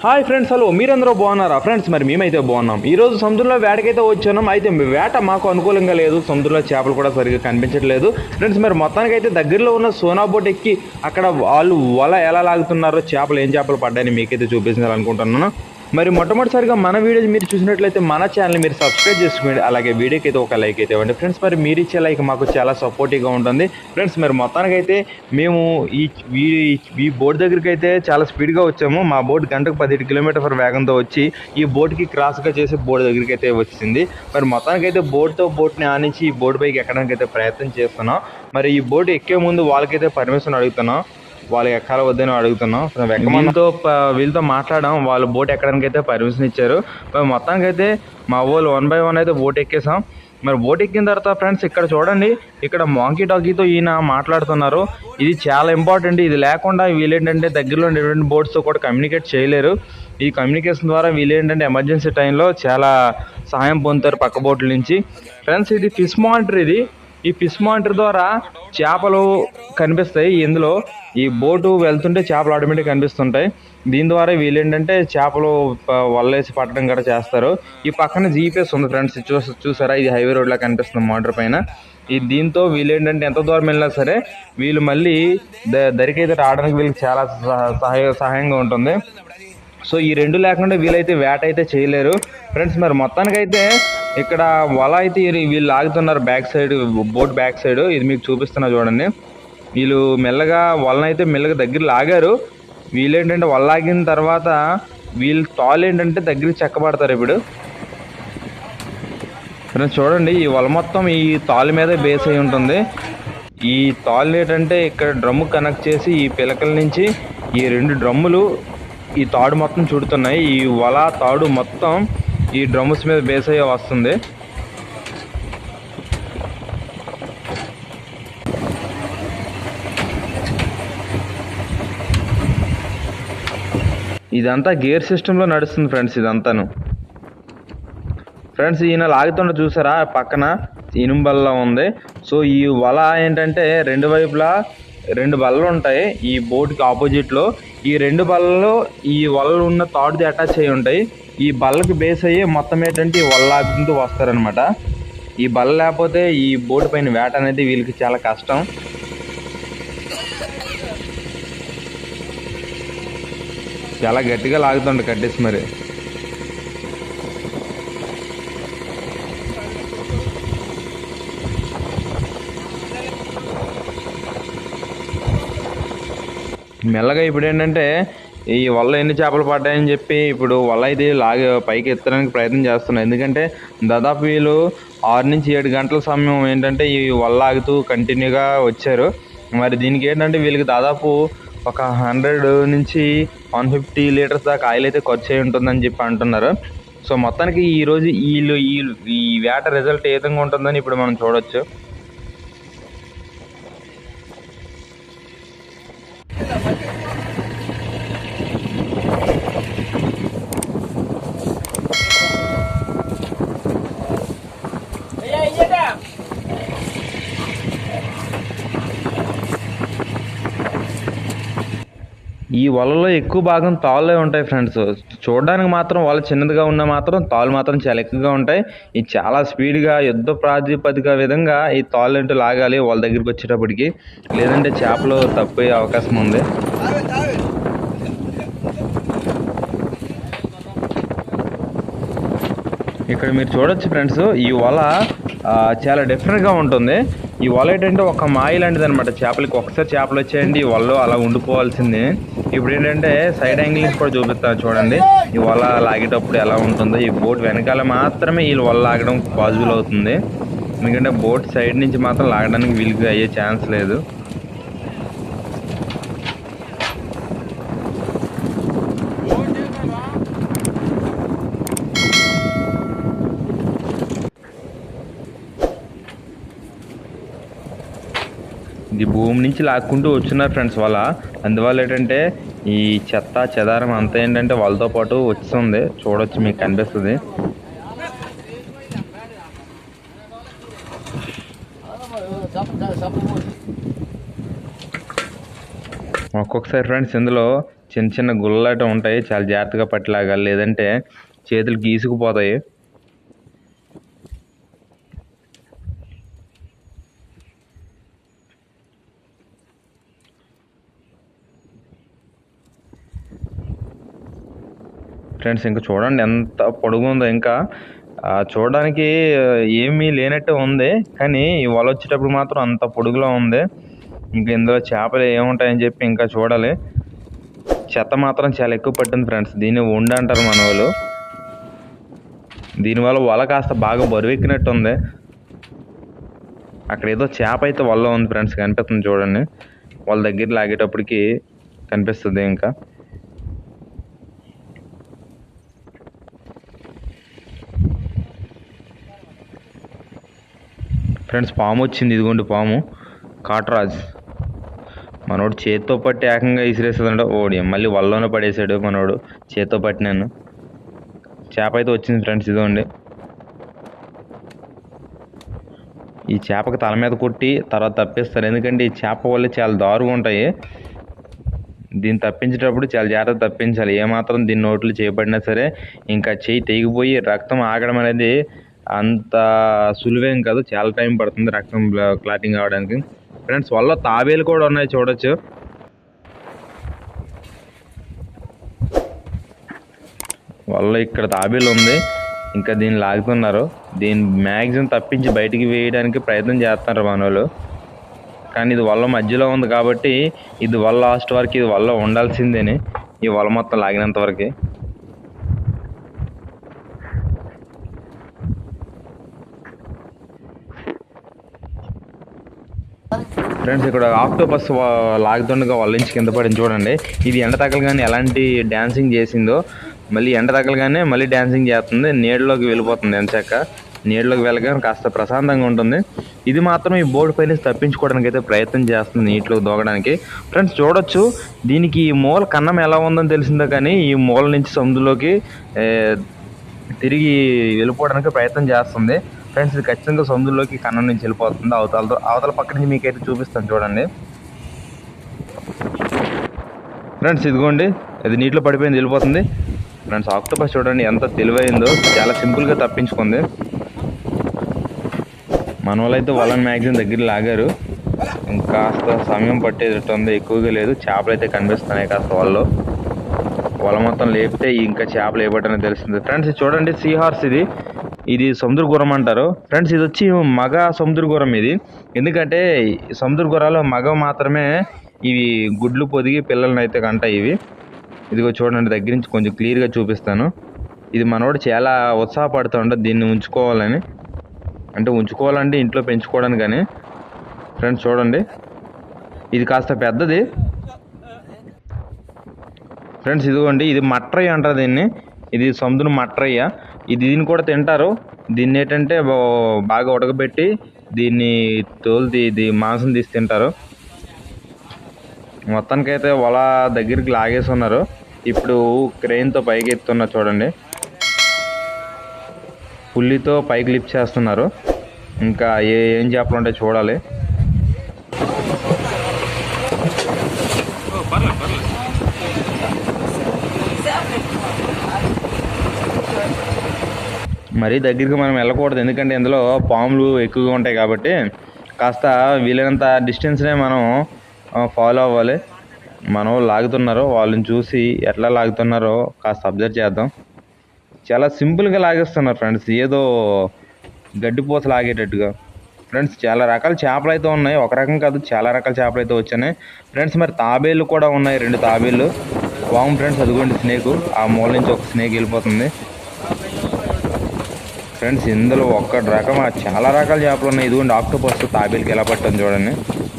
Hi friends hello. మీరందరూ బాగున్నారా? Friends మరి మేమైతే బాగున్నాం. ఈ రోజు సముద్రంలో వేటకైతే వచ్చాం అయితే వేట మాకు అనుకూలంగా లేదు. సముద్రంలో చేపలు కూడా సరిగ్గా కనిపించట్లేదు. ఫ్రెండ్స్ మరి మొత్తానికి అయితే దగ్గరలో ఉన్న సోనా బోట్ ఎక్కి అక్కడ వాళ్ళు వల ఎలా లాగుతున్నారో చేపలు ఏం చేపలు పడ్డాయని మీకైతే చూపించాలనుకుంటున్నాను. మరి మొట్టమొదటిసారిగా మన వీడియోస్ మీరు చూసినట్లయితే మన ఛానల్ మీరు సబ్స్క్రైబ్ చేసుకోండి. అలాగే వీడియోకి అయితే ఒక లైక్ అయితే ఇవ్వండి. ఫ్రెండ్స్ మరి మీరు ఇచ్చే లైక్ మాకు చాలా సపోర్టివ్గా ఉంటుంది. ఫ్రెండ్స్ మరి మొత్తానికైతే మేము ఈ ఈ- బోర్డు దగ్గరికి అయితే చాలా స్పీడ్గా వచ్చాము. మా బోట్ గంటకు పదిహేడు కిలోమీటర్ వేగంతో వచ్చి ఈ బోట్కి క్రాస్గా చేసి బోర్డు దగ్గరికి అయితే వచ్చింది. మరి మొత్తానికైతే బోట్తో బోట్ని ఆనించి ఈ బోట్ పైకి ఎక్కడానికి అయితే ప్రయత్నం చేస్తున్నాం. మరి ఈ బోట్ ఎక్కే ముందు వాళ్ళకైతే పర్మిషన్ అడుగుతున్నాం. వాళ్ళు ఎక్కాల వద్దని అడుగుతున్నాం. వీళ్ళతో వీళ్ళతో మాట్లాడడం వాళ్ళు బోట్ ఎక్కడానికి అయితే పర్మిషన్ ఇచ్చారు. మరి మొత్తానికి అయితే మా వాళ్ళు వన్ బై వన్ అయితే బోట్ ఎక్కేసాం. మరి బోట్ ఎక్కిన తర్వాత ఫ్రెండ్స్ ఇక్కడ చూడండి ఇక్కడ మాంకీ టాకీతో ఈయన మాట్లాడుతున్నారు. ఇది చాలా ఇంపార్టెంట్ ఇది లేకుండా వీళ్ళేంటంటే దగ్గరలో ఉండేటువంటి బోట్స్తో కూడా కమ్యూనికేట్ చేయలేరు. ఈ కమ్యూనికేషన్ ద్వారా వీళ్ళేంటంటే ఎమర్జెన్సీ టైంలో చాలా సహాయం పొందుతారు పక్క బోట్ల నుంచి. ఫ్రెండ్స్ ఇది ఫిష్ మానిటర్ ఇది. ఈ ఫిష్ మానిటర్ ద్వారా చేపలు కనిపిస్తాయి. ఇందులో ఈ బోటు వెళ్తుంటే చేపలు ఆటోమేటిక్ కనిపిస్తుంటాయి. దీని ద్వారా వీళ్ళు ఏంటంటే చేపలు వల్లేసి పట్టడం కూడా చేస్తారు. ఈ పక్కన జీపీఎస్ ఉంది ఫ్రెండ్స్ చూసి చూసారా? ఇది హైవే రోడ్లా కనిపిస్తుంది మోటార్ పైన. ఈ దీంతో వీళ్ళు ఏంటంటే ఎంత దూరం వెళ్ళినా సరే వీళ్ళు మళ్ళీ ద దరికైతే రావడానికి వీళ్ళకి చాలా సహాయ సహాయంగా ఉంటుంది. సో ఈ రెండు లేకుండా వీలైతే వేట అయితే చేయలేరు. ఫ్రెండ్స్ మరి మొత్తానికైతే ఇక్కడ వల అయితే వీళ్ళు లాగుతున్నారు back side boat back side. ఇది మీకు చూపిస్తున్నా చూడండి. వీళ్ళు మెల్లగా వలనైతే మెల్లగా దగ్గర లాగారు. వీళ్ళు ఏంటంటే వల లాగిన తర్వాత వీళ్ళు తాళ్ళు ఏంటంటే దగ్గర చెక్కబడతారు ఇప్పుడు. ఫ్రెండ్స్ చూడండి ఈ వల మొత్తం ఈ తాళ్ళ మీద బేస్ అయి ఉంటుంది. ఈ తాళ్ళు ఏంటంటే ఇక్కడ డ్రమ్ము కనెక్ట్ చేసి ఈ పిలకల నుంచి ఈ రెండు డ్రమ్ములు ఈ తాడు మొత్తం చుడుతున్నాయి. ఈ వల తాడు మొత్తం ఈ డ్రమ్స్ మీద బేస్ అయ్యే వస్తుంది. ఇదంతా గేర్ సిస్టంలో నడుస్తుంది ఫ్రెండ్స్ ఇదంతాను. ఫ్రెండ్స్ ఈయన లాగుతుండ చూసారా? పక్కన ఇనుంబల్లా ఉంది. సో ఈ వల ఏంటంటే రెండు వైపులా రెండు బల్లలు ఉంటాయి. ఈ బోట్కి ఆపోజిట్లో ఈ రెండు బల్లలో ఈ వలలు ఉన్న తాడుది అటాచ్ అయ్యి ఉంటాయి. ఈ బల్లకి బేస్ అయ్యి మొత్తం ఏంటంటే ఈ వల లాగుతుంటూ వస్తారనమాట ఈ బల్ల లేకపోతే ఈ బోట్ పైన వేట అనేది వీళ్ళకి చాలా కష్టం. చాలా గట్టిగా లాగుతుండే కట్టేసి మరి. మెల్లగా ఇప్పుడు ఏంటంటే ఈ వల్ల ఎన్ని చేపలు పడ్డాయని చెప్పి ఇప్పుడు వల్ల అయితే లాగే పైకి ఎత్తడానికి ప్రయత్నం చేస్తున్నాయి ఎందుకంటే దాదాపు వీళ్ళు ఆరు నుంచి ఏడు గంటల సమయం ఏంటంటే ఈ వల్ల ఆగుతూ కంటిన్యూగా వచ్చారు. మరి దీనికి ఏంటంటే వీళ్ళకి దాదాపు ఒక హండ్రెడ్ నుంచి వన్ ఫిఫ్టీ లీటర్స్ దాకా ఆయిల్ అయితే ఖర్చు అయి ఉంటుందని చెప్పి అంటున్నారు. సో మొత్తానికి ఈరోజు వీళ్ళు ఈ ఈ వేట రిజల్ట్ ఏ విధంగా ఉంటుందని ఇప్పుడు మనం చూడొచ్చు. ఈ వలలో ఎక్కువ భాగం తాళ్ళే ఉంటాయి ఫ్రెండ్స్. చూడడానికి మాత్రం వల చిన్నదిగా ఉన్నా మాత్రం తాళ్ళు మాత్రం చాలా ఎక్కువగా ఉంటాయి. ఇది చాలా స్పీడ్గా యుద్ధ ప్రాతిపదిక విధంగా ఈ తాళ్ళు అంటూ లాగాలి వాళ్ళ దగ్గరికి వచ్చేటప్పటికి. లేదంటే చేపలు తప్పే అవకాశం ఉంది. ఇక్కడ మీరు చూడొచ్చు ఫ్రెండ్స్ ఈ వల చాలా డిఫరెంట్గా ఉంటుంది. ఈ వల ఏంటంటే ఒక మాయ లాంటిది అనమాట చేపలకి ఒకసారి చేపలు వచ్చాయండి ఈ వలలో అలా ఉండిపోవాల్సిందే. ఇప్పుడు ఏంటంటే సైడ్ యాంగిల్స్ కూడా చూపిస్తాను చూడండి. ఈ వల లాగేటప్పుడు ఎలా ఉంటుందో. ఈ బోట్ వెనకాల మాత్రమే ఈ వల లాగడం పాసిబుల్ అవుతుంది. ఎందుకంటే బోట్ సైడ్ నుంచి మాత్రం లాగడానికి వీలుగా అయ్యే ఛాన్స్ లేదు. ఇది భూమి నుంచి లాక్కుంటూ వచ్చినారు ఫ్రెండ్స్ వాళ్ళ. అందువల్ల ఏంటంటే ఈ చెత్త చెదారం అంతా ఏంటంటే వాళ్ళతో పాటు వస్తుంది చూడొచ్చు మీకు కనిపిస్తుంది. ఒక్కొక్కసారి ఫ్రెండ్స్ ఇందులో చిన్న చిన్న గుల్లట ఉంటాయి. చాలా జాగ్రత్తగా పట్టలాగాలి. లేదంటే చేతులు గీసుకుపోతాయి. ఫ్రెండ్స్ ఇంకా చూడండి ఎంత పొడుగు ఉందో ఇంకా చూడడానికి ఏమీ లేనట్టు ఉంది. కానీ ఈ వల వచ్చేటప్పుడు మాత్రం అంత పొడుగులో ఉంది. ఇంకా ఇందులో చేపలు ఏముంటాయని చెప్పి ఇంకా చూడాలి. చెత్త మాత్రం చాలా ఎక్కువ పట్టింది ఫ్రెండ్స్. దీన్ని ఉండ అంటారు మన వాళ్ళు దీనివల్ల వల కాస్త బాగా బరువెక్కినట్టు ఉంది అక్కడ ఏదో చేప అయితే వల్ల ఉంది ఫ్రెండ్స్ కనిపిస్తుంది చూడండి. వాళ్ళ దగ్గర లాగేటప్పటికి కనిపిస్తుంది ఇంకా. ఫ్రెండ్స్ పాము వచ్చింది. ఇదిగోండి పాము. కాట్రాజ్. మనోడు చేత్తో పట్టి ఏకంగా విసిరేస్తుందంట ఓడి మళ్ళీ వల్లలోనే పడేసాడు మనోడు. చేత్తో పట్టినాను. చేప అయితే వచ్చింది ఫ్రెండ్స్ ఇదిగోండి. ఈ చేపకి తల మీద కొట్టి తర్వాత తప్పిస్తారు. ఎందుకంటే ఈ చేప వల్ల చాలా దారుగా ఉంటాయి. దీన్ని తప్పించేటప్పుడు చాలా జాగ్రత్త తప్పించాలి. ఏమాత్రం దీని నోట్లు చేయబడినా సరే ఇంకా చేయి తెగిపోయి రక్తం ఆగడం అనేది అంత సులువేం కాదు. చాలా టైం పడుతుంది రక్తం క్లాటింగ్ అవడానికి ఫ్రెండ్స్ వల్ల తాబేలు కూడా ఉన్నాయి చూడొచ్చు. వల్ల ఇక్కడ తాబేలు ఉంది. ఇంకా దీన్ని లాగుతున్నారు. దీన్ని మ్యాక్సిమం తప్పించి బయటికి వేయడానికి ప్రయత్నం చేస్తున్నారు మనోళ్ళు. కానీ ఇది వల్ల మధ్యలో ఉంది కాబట్టి ఇది వల్ల లాస్ట్ వరకు ఇది వల్ల ఉండాల్సిందేనే. ఈ వల్ల మొత్తం లాగినంత వరకు. ఫ్రెండ్స్ ఇక్కడ ఆక్టోపస్ లాగుతుండగా వాళ్ళ నుంచి కింద పడింది చూడండి. ఇది ఎండ తగలగానే ఎలాంటి డ్యాన్సింగ్ చేసిందో మళ్ళీ ఎండ తగలగానే మళ్ళీ డ్యాన్సింగ్ చేస్తుంది నీడలోకి వెళ్ళిపోతుంది ఎంచాక నీడలోకి వెళ్ళగానే కాస్త ప్రశాంతంగా ఉంటుంది. ఇది మాత్రం ఈ బోర్డు పై నుంచి తప్పించుకోవడానికి అయితే ప్రయత్నం చేస్తుంది నీటిలో దూకడానికి ఫ్రెండ్స్ చూడొచ్చు దీనికి ఈ మూల కన్నం ఎలా ఉందని తెలిసిందో కానీ ఈ మూల నుంచి సముద్రంలోకి తిరిగి వెళ్ళిపోవడానికి ప్రయత్నం చేస్తుంది. ఫ్రెండ్స్ ఇది ఖచ్చితంగా సముద్రంలోకి కన్నం నుంచి వెళ్ళిపోతుంది. అవతలతో అవతల పక్క నుంచి మీకైతే చూపిస్తాను చూడండి. ఫ్రెండ్స్ ఇదిగోండి ఇది నీటిలో పడిపోయింది వెళ్ళిపోతుంది. ఫ్రెండ్స్ ఆక్టోపస్ చూడండి ఎంత తెలివైందో. చాలా సింపుల్గా తప్పించుకుంది. మన వాళ్ళైతే వలన్ మ్యాక్సిమం దగ్గర లాగారు. ఇంకాస్త సమయం పట్టేటట్టు ఉంది ఎక్కువగా లేదు. చేపలు అయితే కనిపిస్తున్నాయి కాస్త వాళ్ళు వల మొత్తం లేపితే ఇంకా చేపలు లేపటని తెలిసింది ఫ్రెండ్స్ ఇది చూడండి సీ హార్స్ ఇది. ఇది సముద్ర గుర్రం అంటారు. ఫ్రెండ్స్ ఇది వచ్చి మగ సముద్ర గుర్రం ఇది. ఎందుకంటే సముద్ర గుర్రాలు మగ మాత్రమే ఇవి గుడ్లు పొదిగి పిల్లల్ని అయితే కంటాయి ఇవి. ఇదిగో చూడండి దగ్గర నుంచి కొంచెం క్లియర్గా చూపిస్తాను. ఇది మనోడు చాలా ఉత్సాహపడుతుండ దీన్ని ఉంచుకోవాలని. అంటే ఉంచుకోవాలంటే ఇంట్లో పెంచుకోవడానికి కానీ. ఫ్రెండ్స్ చూడండి. ఇది కాస్త పెద్దది. ఫ్రెండ్స్ ఇదిగోండి ఇది మట్రయ్య అంటారు దీన్ని. ఇది సముద్రం మట్రయ్య ఇది దీన్ని కూడా తింటారు. దీన్ని ఏంటంటే బాగా ఉడకబెట్టి దీన్ని తోలు తీ ఇది మాంసం తీసి తింటారు. మొత్తానికైతే వల దగ్గరికి లాగేసి ఉన్నారు. ఇప్పుడు క్రెయిన్తో పైకి ఎత్తున్నారు చూడండి. పుల్లితో పైకి లిఫ్ట్ చేస్తున్నారు. ఇంకా ఏ ఏం చేపలు ఉంటాయి చూడాలి. మరీ దగ్గరికి మనం వెళ్ళకూడదు. ఎందుకంటే ఇందులో పాములు ఎక్కువగా ఉంటాయి కాబట్టి కాస్త వీలైనంత డిస్టెన్స్నే మనం ఫాలో అవ్వాలి. మనం లాగుతున్నారు వాళ్ళని చూసి ఎట్లా లాగుతున్నారో కాస్త అబ్జర్వ్ చేద్దాం. చాలా సింపుల్గా లాగేస్తున్నారు ఫ్రెండ్స్ ఏదో గడ్డిపోస లాగేటట్టుగా. ఫ్రెండ్స్ చాలా రకాల చేపలు అయితే ఉన్నాయి. ఒక రకం కాదు చాలా రకాల చేపలు అయితే వచ్చాయి. ఫ్రెండ్స్ మరి తాబేళ్ళు కూడా ఉన్నాయి. రెండు తాబేళ్ళు వాము ఫ్రెండ్స్ అదిగోండి స్నేక్. ఆ మూల నుంచి ఒక స్నేక్ వెళ్ళిపోతుంది. ఫ్రెండ్స్ ఇందులో ఒక్క రకం చాలా రకాల చేపలు ఉన్నాయి. ఇదిగోండి ఆక్టోపస్ తాబేలుకి ఎలా పట్టింది చూడండి.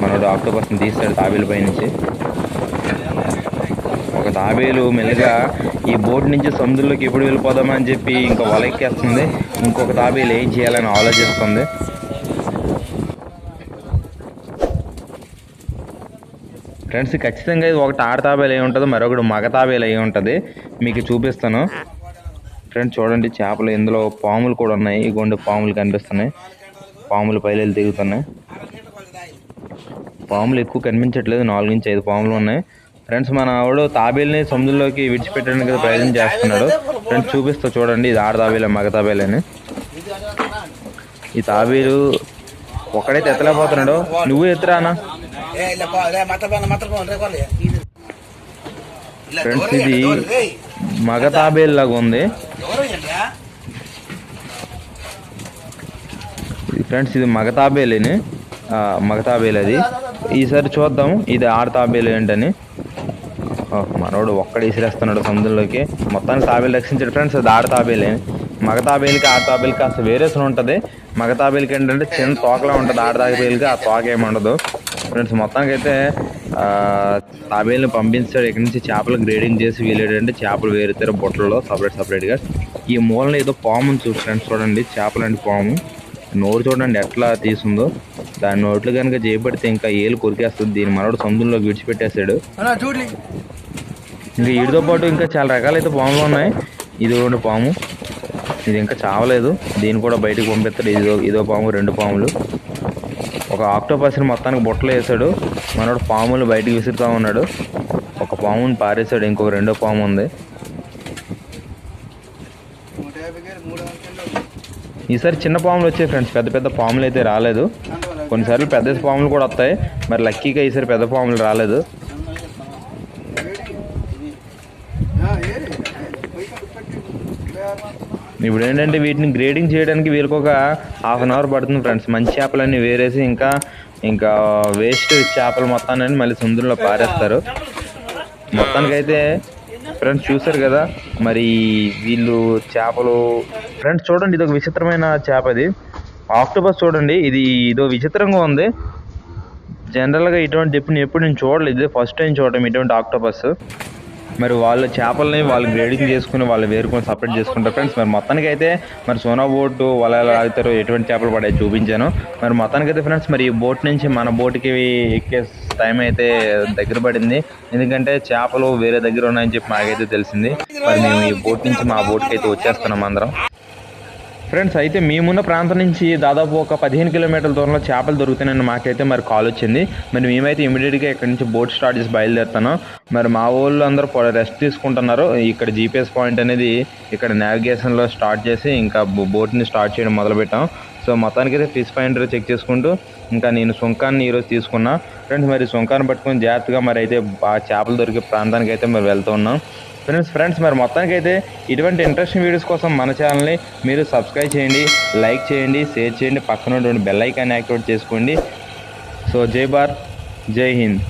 మనోడు ఆక్టోపస్ని తీస్తాడు తాబేలు పై నుంచి. ఒక తాబేలు మెల్లగా ఈ బోట్ నుంచి సముద్రంలోకి ఎప్పుడు వెళ్ళిపోదామని అని చెప్పి ఇంకా వలెక్కేస్తుంది. ఇంకొక తాబేలు ఏం చేయాలని ఆలోచిస్తుంది. ఫ్రెండ్స్ ఖచ్చితంగా ఇది ఒకటి ఆడ తాబేలు అయి ఉంటుంది మరొకటి మగ తాబేలు అయి ఉంటుంది. మీకు చూపిస్తాను. ఫ్రెండ్స్ చూడండి చేపలు ఇందులో పాములు కూడా ఉన్నాయి. ఇగోండి పాములు కనిపిస్తున్నాయి. పాములు పైలలు తిరుగుతున్నాయి పాములు ఎక్కువ కనిపించట్లేదు. నాలుగు నుంచి ఐదు పాములు ఉన్నాయి. ఫ్రెండ్స్ మన ఆవిడ తాబేల్ని సముద్రంలోకి విడిచిపెట్టడానికి ప్రయత్నం చేస్తున్నాడు. ఫ్రెండ్స్ చూపిస్తా చూడండి. ఇది ఆడ తాబేలే మగ తాబేలని ఈ తాబేలు ఒక్కడైతే ఎత్తలేకపోతున్నాడు. నువ్వు ఎత్తురానా ఫ్రెండ్స్ ఇది మగ తాబేలు లాగా ఉంది. ఫ్రెండ్స్ ఇది మగతాబేలేని మగతాబేలు అది. ఈసారి చూద్దాం ఇది ఆడ తాబేలు ఏంటని. మనోడు ఒక్కడే విసిరేస్తున్నాడు సముద్రంలోకి. మొత్తానికి తాబేలు రక్షించాడు ఫ్రెండ్స్ అది ఆడ తాబేలే. మగ తాబేలుకి ఆడ కాస్త ఉంటుంది. మగతాబేలికి ఏంటంటే చిన్న తోకలా ఉంటుంది ఆడ ఆ తోక ఏమి ఫ్రెండ్స్ మొత్తానికి అయితే పంపించాడు. ఇక్కడి నుంచి చేపలు గ్రేడింగ్ చేసి వీలేడంటే చేపలు వేరుతారు బుట్టలలో సపరేట్ సపరేట్గా ఈ మూలన ఏదో పాము ఉంది ఫ్రెండ్స్ చూడండి. చేపలాంటి పాము. నోరు చూడండి ఎట్లా తీసుందో. దాని నోట్లు కనుక చేపడితే ఇంకా ఏలు కొరికేస్తుంది. దీని మనోడు సముద్రంలోకి విడిచిపెట్టేశాడు. Ana, Julie. ఇంకా వీటితో పాటు ఇంకా చాలా రకాలైతే పాములు ఉన్నాయి. ఇది రెండు పాము. ఇది ఇంకా చావలేదు. దీన్ని కూడా బయటకు పంపిస్తాడు. ఇదో ఇదో పాము రెండు పాములు. ఒక ఆక్టోపస్ని మొత్తానికి బుట్టలో వేసాడు. మనోడు పాములు బయటకు విసురుతా ఉన్నాడు. ఒక పాముని పారేశాడు. ఇంకొక రెండో పాము ఉంది. ఈసారి చిన్న పాములు వచ్చాయి ఫ్రెండ్స్. పెద్ద పెద్ద పాములు అయితే రాలేదు. కొన్నిసార్లు పెద్ద పాములు కూడా వస్తాయి. మరి లక్కీగా ఈసారి పెద్ద పాములు రాలేదు. ఇప్పుడు ఏంటంటే వీటిని గ్రేడింగ్ చేయడానికి వీళ్ళకి ఒక హాఫ్ అన్ అవర్ పడుతుంది ఫ్రెండ్స్. మంచి చేపలన్నీ వేరేసి ఇంకా ఇంకా వేస్ట్ చేపలు మొత్తాన్ని మళ్ళీ సముద్రంలో పారేస్తారు. మొత్తానికైతే ఫ్రెండ్స్ చూసారు కదా మరి వీళ్ళు చేపలు ఫ్రెండ్స్ చూడండి ఇది ఒక విచిత్రమైన చేప ఇది. ఆక్టోపస్ చూడండి ఇది ఇదో విచిత్రంగా ఉంది. జనరల్గా ఇటువంటి డిప్ని ఎప్పుడు నేను చూడలేదు. ఇదే ఫస్ట్ టైం చూడటం ఇటువంటి ఆక్టోపస్. మరి వాళ్ళ చేపల్ని వాళ్ళు గ్రేడింగ్ చేసుకుని వాళ్ళు వేరుకొని సపరేట్ చేసుకుంటారు. ఫ్రెండ్స్ మరి మొత్తానికి అయితే మరి సోనా బోట్ వాళ్ళు ఎలా ఆగుతారో ఎటువంటి చేపలు పడాయి చూపించాను. మరి మొత్తానికి అయితే ఫ్రెండ్స్ మరి ఈ బోట్ నుంచి మన బోట్కి ఎక్కే టైం అయితే దగ్గర పడింది. ఎందుకంటే చేపలు వేరే దగ్గర ఉన్నాయని చెప్పి మాకైతే తెలిసింది. మరి మేము ఈ బోట్ నుంచి మా బోట్కి అయితే వచ్చేస్తున్నాం అందరం. ఫ్రెండ్స్ అయితే మేమున్న ప్రాంతం నుంచి దాదాపు ఒక పదిహేను కిలోమీటర్ల దూరంలో చేపలు దొరుకుతాయని మాకైతే మరి కాల్ వచ్చింది. మరి మేమైతే ఇమీడియట్గా ఇక్కడ నుంచి బోట్ స్టార్ట్ చేసి బయలుదేరుతున్నాం మరి మా వాళ్ళు అందరూ రెస్ట్ తీసుకుంటున్నారు. ఇక్కడ జీపీఎస్ పాయింట్ అనేది ఇక్కడ నావిగేషన్లో స్టార్ట్ చేసి ఇంకా బోట్ని స్టార్ట్ చేయడం మొదలుపెట్టాం. సో మొత్తానికి అయితే ఫిష్ ఫైండర్ చెక్ చేసుకుంటూ ఇంకా నేను సుంకాన్ని ఈరోజు తీసుకున్నా. ఫ్రెండ్స్ మరి సుంకాన్ని పట్టుకొని జాగ్రత్తగా మరి అయితే ఆ చేపలు దొరికే ప్రాంతానికి అయితే మరి వెళ్తూ ఉన్నాం. ఫ్రెండ్స్ ఫ్రెండ్స్ మరి మొత్తానికి అయితే ఇటువంటి ఇంట్రెస్టింగ్ వీడియోస్ కోసం మన ఛానల్ని మీరు సబ్స్క్రైబ్ చేయండి లైక్ చేయండి షేర్ చేయండి పక్కన ఉన్నటువంటి బెల్ ఐకాన్ యాక్టివేట్ చేసుకోండి. సో జై భారత్ జై హింద్.